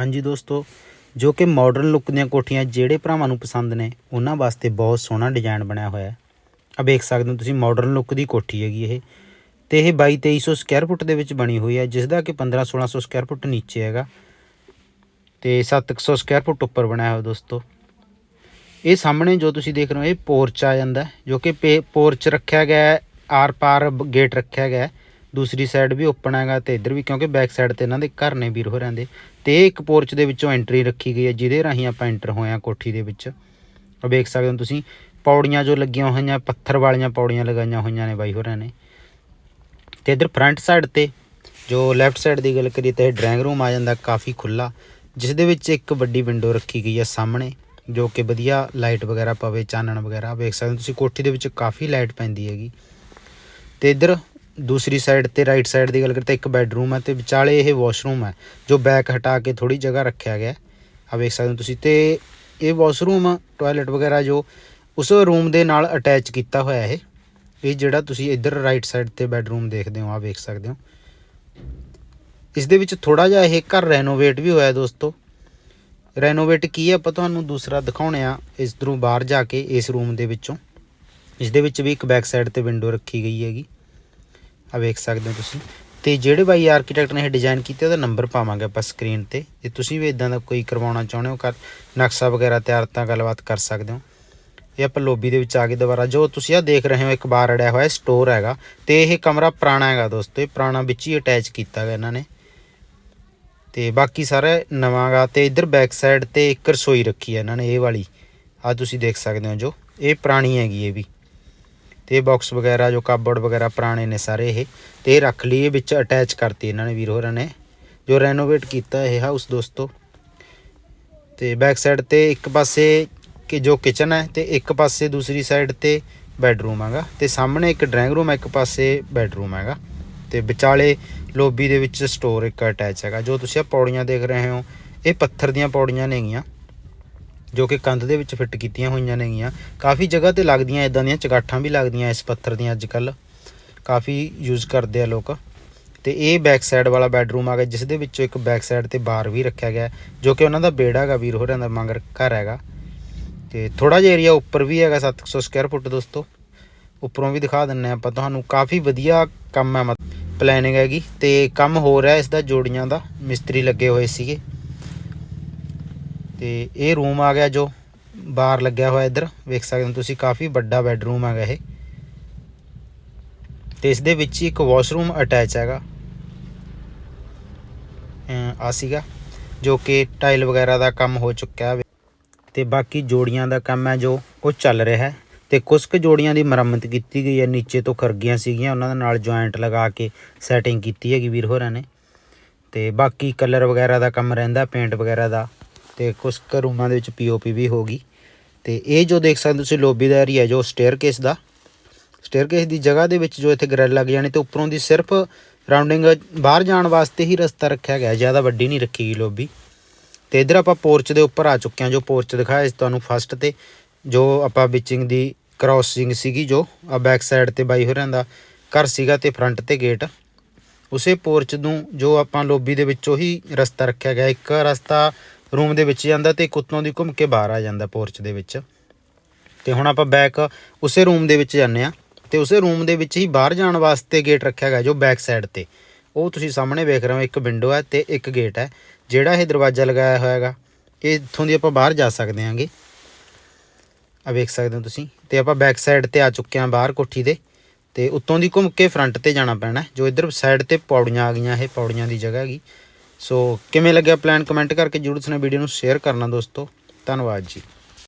ਹਾਂਜੀ ਦੋਸਤੋ ਜੋ ਕਿ ਮਾਡਰਨ ਲੁੱਕ ਦੀਆਂ ਕੋਠੀਆਂ ਜਿਹੜੇ ਭਰਾਵਾਂ ਨੂੰ ਪਸੰਦ ਨੇ ਉਹਨਾਂ ਵਾਸਤੇ ਬਹੁਤ ਸੋਹਣਾ ਡਿਜ਼ਾਈਨ ਬਣਿਆ ਹੋਇਆ ਹੈ। ਆ ਵੇਖ ਸਕਦੇ ਹੋ ਤੁਸੀਂ ਮਾਡਰਨ ਲੁੱਕ ਦੀ ਕੋਠੀ ਹੈਗੀ ਇਹ। ਤੇ ਇਹ 22 2300 ਸਕੁਅਰ ਫੁੱਟ ਦੇ ਵਿੱਚ ਬਣੀ ਹੋਈ ਹੈ ਜਿਸ ਦਾ ਕਿ 15 1600 ਸਕੁਅਰ ਫੁੱਟ ਨੀਚੇ ਹੈਗਾ। ਤੇ 700 ਸਕੁਅਰ ਫੁੱਟ ਉੱਪਰ ਬਣਾਇਆ ਹੋਇਆ ਦੋਸਤੋ। ਇਹ ਸਾਹਮਣੇ ਜੋ ਤੁਸੀਂ ਦੇਖ ਰਹੇ ਹੋ ਇਹ ਪੋਰਚ ਆ ਜਾਂਦਾ ਜੋ ਕਿ ਪੇ- ਪੋਰਚ ਰੱਖਿਆ ਗਿਆ ਹੈ, ਆਰ ਪਾਰ ਗੇਟ ਰੱਖਿਆ ਗਿਆ ਹੈ। ਦੂਸਰੀ ਸਾਈਡ ਵੀ ਓਪਨ ਹੈਗਾ ਤੇ ਇੱਧਰ ਵੀ ਕਿਉਂਕਿ ਬੈਕ ਸਾਈਡ ਤੇ ਇਹਨਾਂ ਦੇ ਘਰ ਨੇ ਵੀਰ ਹੋ ਰਹਿੰਦੇ ਤੇ ਇਹ ਇੱਕ ਪੋਰਚ ਦੇ ਵਿੱਚੋਂ ਐਂਟਰੀ ਰੱਖੀ ਗਈ ਹੈ, ਜਿਹਦੇ ਰਾਹੀਂ ਆਪਾਂ ਐਂਟਰ ਹੋਏ ਹਾਂ ਕੋਠੀ ਦੇ ਵਿੱਚ। ਆ ਵੇਖ ਸਕਦੇ ਹੋ ਤੁਸੀਂ, ਪੌੜੀਆਂ ਜੋ ਲੱਗੀਆਂ ਹੋਈਆਂ, ਪੱਥਰ ਵਾਲੀਆਂ ਪੌੜੀਆਂ ਲਗਾਈਆਂ ਹੋਈਆਂ ਨੇ ਬਾਈ ਹੋਰਾਂ ਨੇ। ਤੇ ਇੱਧਰ ਫਰੰਟ ਸਾਈਡ ਤੇ, ਜੋ ਲੈਫਟ ਸਾਈਡ ਦੀ ਗੱਲ ਕਰੀਏ ਤਾਂ ਇਹ ਡਰਾਇੰਗ ਰੂਮ ਆ ਜਾਂਦਾ, ਕਾਫੀ ਖੁੱਲਾ ਜਿਸ ਦੇ ਵਿੱਚ ਇੱਕ ਵੱਡੀ ਵਿੰਡੋ ਰੱਖੀ ਗਈ ਹੈ ਸਾਹਮਣੇ, ਜੋ ਕਿ ਵਧੀਆ ਲਾਈਟ ਵਗੈਰਾ ਪਵੇ, ਚਾਨਣ ਵਗੈਰਾ। ਵੇਖ ਸਕਦੇ ਹੋ ਤੁਸੀਂ, ਕੋਠੀ ਦੇ ਵਿੱਚ ਕਾਫੀ ਲਾਈਟ ਪੈਂਦੀ ਹੈਗੀ। ਤੇ ਇੱਧਰ ਦੂਸਰੀ ਸਾਈਡ ਤੇ ਰਾਈਟ ਸਾਈਡ ਦੀ ਗੱਲ ਕਰੀਏ ਇੱਕ ਬੈੱਡਰੂਮ ਹੈ ਤੇ ਵਿਚਾਲੇ ਇਹ ਵਾਸ਼ਰੂਮ ਹੈ, ਜੋ ਬੈਕ ਹਟਾ ਕੇ ਥੋੜੀ ਜਗ੍ਹਾ ਰੱਖਿਆ ਗਿਆ ਹੈ। ਆ ਵੇਖ ਸਕਦੇ ਹੋ ਤੁਸੀਂ ਤੇ ਇਹ ਵਾਸ਼ਰੂਮ ਟਾਇਲਟ ਵਗੈਰਾ ਜੋ ਉਸ ਰੂਮ ਦੇ ਨਾਲ ਅਟੈਚ ਕੀਤਾ ਹੋਇਆ ਇਹ ਇਹ ਜਿਹੜਾ ਤੁਸੀਂ ਇੱਧਰ ਰਾਈਟ ਸਾਈਡ ਤੇ ਬੈੱਡਰੂਮ ਦੇਖਦੇ ਹੋ ਆ ਵੇਖ ਸਕਦੇ ਹੋ। ਇਸ ਦੇ ਵਿੱਚ ਥੋੜਾ ਜਿਹਾ ਇਹ ਘਰ ਰੈਨੋਵੇਟ ਵੀ ਹੋਇਆ ਦੋਸਤੋ। ਰੈਨੋਵੇਟ ਕੀ ਹੈ? ਆਪਾਂ ਤੁਹਾਨੂੰ ਦੂਸਰਾ ਦਿਖਾਉਣੇ ਆ ਇਸ ਤਰ੍ਹਾਂ ਬਾਹਰ ਜਾ ਕੇ ਇਸ ਰੂਮ ਦੇ ਵਿੱਚੋਂ। ਇਸ ਦੇ ਵਿੱਚ ਵੀ ਇੱਕ ਬੈਕ ਸਾਈਡ ਤੇ ਵਿੰਡੋ ਰੱਖੀ ਗਈ ਹੈਗੀ। ਆ ਵੇਖ ਸਕਦੇ ਹੋ ਤੁਸੀਂ। ਤੇ ਜਿਹੜੇ ਬਾਈ ਆਰਕੀਟੈਕਟ ਨੇ ਇਹ ਡਿਜ਼ਾਈਨ ਕੀਤੇ, ਉਹਦਾ ਨੰਬਰ ਪਾਵਾਂਗੇ ਆਪਾਂ ਸਕਰੀਨ ਤੇ। ਜੇ ਤੁਸੀਂ ਵੀ ਇਦਾਂ ਦਾ ਕੋਈ ਕਰਵਾਉਣਾ ਚਾਹੁੰਦੇ ਹੋ, ਕਰ ਨਕਸ਼ਾ ਵਗੈਰਾ ਤਿਆਰ ਤਾਂ ਗੱਲਬਾਤ ਕਰ ਸਕਦੇ ਹੋ। ਇਹ ਆਪਾਂ ਲੋਬੀ ਦੇ ਵਿੱਚ ਆ ਗਏ ਦੁਬਾਰਾ। ਜੋ ਤੁਸੀਂ ਆ ਦੇਖ ਰਹੇ ਹੋ, ਇੱਕ ਬਾਰ ਅੜਿਆ ਹੋਇਆ ਸਟੋਰ ਹੈਗਾ। ਤੇ ਇਹ ਕਮਰਾ ਪੁਰਾਣਾ ਹੈਗਾ ਦੋਸਤੋ, ਇਹ ਪੁਰਾਣਾ ਵਿੱਚ ਹੀ ਅਟੈਚ ਕੀਤਾ ਗਿਆ ਇਹਨਾਂ ਨੇ। ਤੇ ਬਾਕੀ ਸਾਰਾ ਨਵਾਂਗਾ ਤੇ ਇੱਧਰ ਬੈਕ ਸਾਈਡ ਤੇ ਇੱਕ ਰਸੋਈ ਰੱਖੀ ਹੈ ਇਹਨਾਂ ਨੇ, ਇਹ ਵਾਲੀ। ਆ ਤੁਸੀਂ ਦੇਖ ਸਕਦੇ ਹੋ ਜੋ, ਇਹ ਪੁਰਾਣੀ ਹੈਗੀ ਇਹ ਵੀ। ਤੇ ਇਹ ਬਾਕਸ ਵਗੈਰਾ, ਜੋ ਕਾਬੋਰਡ ਵਗੈਰਾ ਪੁਰਾਣੇ ਨੇ ਸਾਰੇ ਇਹ, ਤੇ ਇਹ ਰੱਖ ਲਈ ਵਿੱਚ ਅਟੈਚ ਕਰਤੀ ਇਹਨਾਂ ਨੇ ਵੀਰ ਹੋਰਾਂ ਨੇ, ਜੋ ਰੈਨੋਵੇਟ ਕੀਤਾ ਇਹ ਹਾਊਸ ਦੋਸਤੋ। ਤੇ ਬੈਕ ਸਾਈਡ ਤੇ ਇੱਕ ਪਾਸੇ ਕਿ ਜੋ ਕਿਚਨ ਹੈ, ਤੇ ਇੱਕ ਪਾਸੇ ਦੂਸਰੀ ਸਾਈਡ ਤੇ ਬੈੱਡਰੂਮ ਹੈਗਾ, ਤੇ ਸਾਹਮਣੇ ਇੱਕ ਡਰਾਇੰਗ ਰੂਮ ਹੈ ਇੱਕ ਪਾਸੇ ਬੈੱਡਰੂਮ ਹੈਗਾ। ਤੇ ਵਿਚਾਲੇ ਲੋਬੀ ਦੇ ਵਿੱਚ ਸਟੋਰ ਇੱਕ ਅਟੈਚ ਹੈਗਾ, ਜੋ ਤੁਸੀਂ ਆ ਪੌੜੀਆਂ ਦੇਖ ਰਹੇ ਹੋ, ਇਹ ਪੱਥਰ ਦੀਆਂ ਪੌੜੀਆਂ ਨੇਗੀਆਂ। ਜੋ ਕਿ ਕੰਧ ਦੇ ਵਿੱਚ ਫਿੱਟ ਕੀਤੀਆਂ ਹੋਈਆਂ ਨੇਗੀਆਂ। ਕਾਫੀ ਜਗ੍ਹਾ ਤੇ ਲੱਗਦੀਆਂ ਇਦਾਂ ਦੀਆਂ, ਚਗਾਠਾਂ ਵੀ ਲੱਗਦੀਆਂ ਇਸ ਪੱਥਰ ਦੀਆਂ ਅੱਜ ਕੱਲ ਕਾਫੀ ਯੂਜ਼ ਕਰਦੇ ਆ ਲੋਕ। ਤੇ ਇਹ ਬੈਕ ਸਾਈਡ ਵਾਲਾ ਬੈੱਡਰੂਮ ਆ ਗਿਆ, ਜਿਸ ਦੇ ਵਿੱਚੋਂ ਇੱਕ ਬੈਕ ਸਾਈਡ ਤੇ ਬਾਰ ਵੀ ਰੱਖਿਆ ਗਿਆ, ਜੋ ਕਿ ਉਹਨਾਂ ਦਾ ਬੇੜਾ ਹੈਗਾ, ਵੀਰ ਹੋਰਾਂ ਦਾ ਮੰਗਰ ਘਰ ਹੈਗਾ। ਤੇ ਥੋੜਾ ਜਿਹਾ ਏਰੀਆ ਉੱਪਰ ਵੀ ਹੈਗਾ 700 ਸਕੁਅਰ ਫੁੱਟ ਦੋਸਤੋ। ਉੱਪਰੋਂ ਵੀ ਦਿਖਾ ਦਿੰਨੇ ਆਪਾਂ ਤੁਹਾਨੂੰ। ਕਾਫੀ ਵਧੀਆ ਕੰਮ ਹੈ ਪਲੈਨਿੰਗ ਹੈਗੀ। ਤੇ ਕੰਮ ਹੋ ਰਿਹਾ ਇਸ ਦਾ, ਜੋੜੀਆਂ ਦਾ। ਮਿਸਤਰੀ ਲੱਗੇ ਹੋਏ ਸੀਗੇ। ਤੇ ਇਹ ਰੂਮ ਆ ਗਿਆ ਜੋ ਬਾਹਰ ਲੱਗਿਆ ਹੋਇਆ ਇੱਧਰ, ਵੇਖ ਸਕਦੇ ਹੋ ਤੁਸੀਂ ਕਾਫੀ ਵੱਡਾ ਬੈੱਡਰੂਮ ਹੈਗਾ ਇਹ। ਤੇ ਇਸ ਦੇ ਵਿੱਚ ਹੀ ਇੱਕ ਵਾਸ਼ਰੂਮ ਅਟੈਚ ਹੈਗਾ। ਆ ਸੀਗਾ, ਜੋ ਕਿ ਟਾਈਲ ਵਗੈਰਾ ਦਾ ਕੰਮ ਹੋ ਚੁੱਕਿਆ ਹੈ ਤੇ ਬਾਕੀ ਜੋੜੀਆਂ ਦਾ ਕੰਮ ਹੈ ਜੋ ਉਹ ਚੱਲ ਰਿਹਾ ਹੈ। ਤੇ ਕੁਝ ਕੁ ਜੋੜੀਆਂ ਦੀ ਮੁਰੰਮਤ ਕੀਤੀ ਗਈ ਹੈ, ਨੀਚੇ ਤੋਂ ਖਰਗੀਆਂ ਸੀਗੀਆਂ, ਉਹਨਾਂ ਦੇ ਨਾਲ ਜੁਆਇੰਟ ਲਗਾ ਕੇ ਸੈਟਿੰਗ ਕੀਤੀ ਹੈਗੀ ਵੀਰ ਹੋਰਾਂ ਨੇ। ਤੇ ਬਾਕੀ ਕਲਰ ਵਗੈਰਾ ਦਾ ਕੰਮ ਰਹਿੰਦਾ ਪੇਂਟ ਵਗੈਰਾ ਦਾ। ਤੇ ਕੁਝ ਕੁ ਰੂਮਾਂ ਦੇ ਵਿੱਚ ਪੀਓਪੀ ਵੀ ਹੋਗੀ ਤੇ ਇਹ ਜੋ ਦੇਖ ਸਕਦੇ ਹੋ ਤੁਸੀਂ ਲੋਬੀ ਦਾ ਏਰੀਆ ਜੋ ਸਟੇਅਰਕੇਸ ਦਾ ਸਟੇਅਰਕੇਸ ਦੀ ਜਗ੍ਹਾ ਦੇ ਵਿੱਚ ਜੋ ਇੱਥੇ ਗ੍ਰਿਲ ਲੱਗ ਜਾਣੀ ਤੇ ਉੱਪਰੋਂ ਦੀ ਸਿਰਫ ਰਾਉਂਡਿੰਗ ਬਾਹਰ ਜਾਣ ਵਾਸਤੇ ਹੀ ਰਸਤਾ ਰੱਖਿਆ ਗਿਆ, ਜ਼ਿਆਦਾ ਵੱਡੀ ਨਹੀਂ ਰੱਖੀ ਗਈ ਲੋਬੀ। ਤੇ ਇਧਰ ਆਪਾਂ ਪੋਰਚ ਦੇ ਉੱਪਰ ਆ ਚੁੱਕੇ ਹਾਂ, ਜੋ ਪੋਰਚ ਦਿਖਾਇਆ ਸੀ ਤੁਹਾਨੂੰ ਫਸਟ ਤੇ, ਜੋ ਆਪਾਂ ਵਿਚਿੰਗ ਦੀ ਕ੍ਰਾਸਿੰਗ ਸੀਗੀ, ਜੋ ਆ ਬੈਕ ਸਾਈਡ ਤੇ ਬਾਈ ਹੋਰਾਂ ਦਾ ਘਰ ਸੀਗਾ ਤੇ ਫਰੰਟ ਤੇ ਗੇਟ ਉਸੇ ਪੋਰਚ ਨੂੰ ਜੋ ਆਪਾਂ ਲੋਬੀ ਦੇ ਵਿੱਚੋਂ ਹੀ ਰਸਤਾ ਰੱਖਿਆ ਗਿਆ, ਇੱਕ ਰਸਤਾ ਰੂਮ ਦੇ ਵਿੱਚ ਜਾਂਦਾ ਤੇ ਇੱਕ ਉੱਤੋਂ ਦੀ ਘੁੰਮ ਕੇ ਬਾਹਰ ਆ ਜਾਂਦਾ ਪੋਰਚ ਦੇ ਵਿੱਚ। ਤੇ ਹੁਣ ਆਪਾਂ ਬੈਕ ਉਸੇ ਰੂਮ ਦੇ ਵਿੱਚ ਜਾਂਦੇ ਆ ਤੇ ਉਸੇ ਰੂਮ ਦੇ ਵਿੱਚ ਹੀ ਬਾਹਰ ਜਾਣ ਵਾਸਤੇ ਗੇਟ ਰੱਖਿਆ ਗਿਆ ਜੋ ਬੈਕ ਸਾਈਡ ਤੇ। ਉਹ ਤੁਸੀਂ ਸਾਹਮਣੇ ਵੇਖ ਰਹੇ ਹੋ, ਇੱਕ ਵਿੰਡੋ ਹੈ ਤੇ ਇੱਕ ਗੇਟ ਹੈ। ਜਿਹੜਾ ਇਹ ਦਰਵਾਜ਼ਾ ਲਗਾਇਆ ਹੋਇਆ ਹੈਗਾ, ਇਹ ਇੱਥੋਂ ਦੀ ਆਪਾਂ ਬਾਹਰ ਜਾ ਸਕਦੇ ਹਾਂਗੇ। ਆ ਵੇਖ ਸਕਦੇ ਹੋ ਤੁਸੀਂ। ਤੇ ਆਪਾਂ ਬੈਕ ਸਾਈਡ ਤੇ ਆ ਚੁੱਕੇ ਹਾਂ ਬਾਹਰ ਕੋਠੀ ਦੇ। ਤੇ ਉੱਤੋਂ ਦੀ ਘੁੰਮ ਕੇ ਫਰੰਟ ਤੇ ਜਾਣਾ ਪੈਣਾ ਜੋ ਇੱਧਰ ਸਾਈਡ ਤੇ ਪੌੜੀਆਂ ਆ ਗਈਆਂ, ਇਹ ਪੌੜੀਆਂ ਦੀ ਜਗ੍ਹਾ ਹੈਗੀ। ਸੋ ਕਿਵੇਂ ਲੱਗਿਆ ਪਲਾਨ ਕਮੈਂਟ ਕਰਕੇ ਜਰੂਰ ਦੱਸਣਾ ਵੀਡੀਓ ਨੂੰ ਸ਼ੇਅਰ ਕਰਨਾ ਦੋਸਤੋ। ਧੰਨਵਾਦ ਜੀ।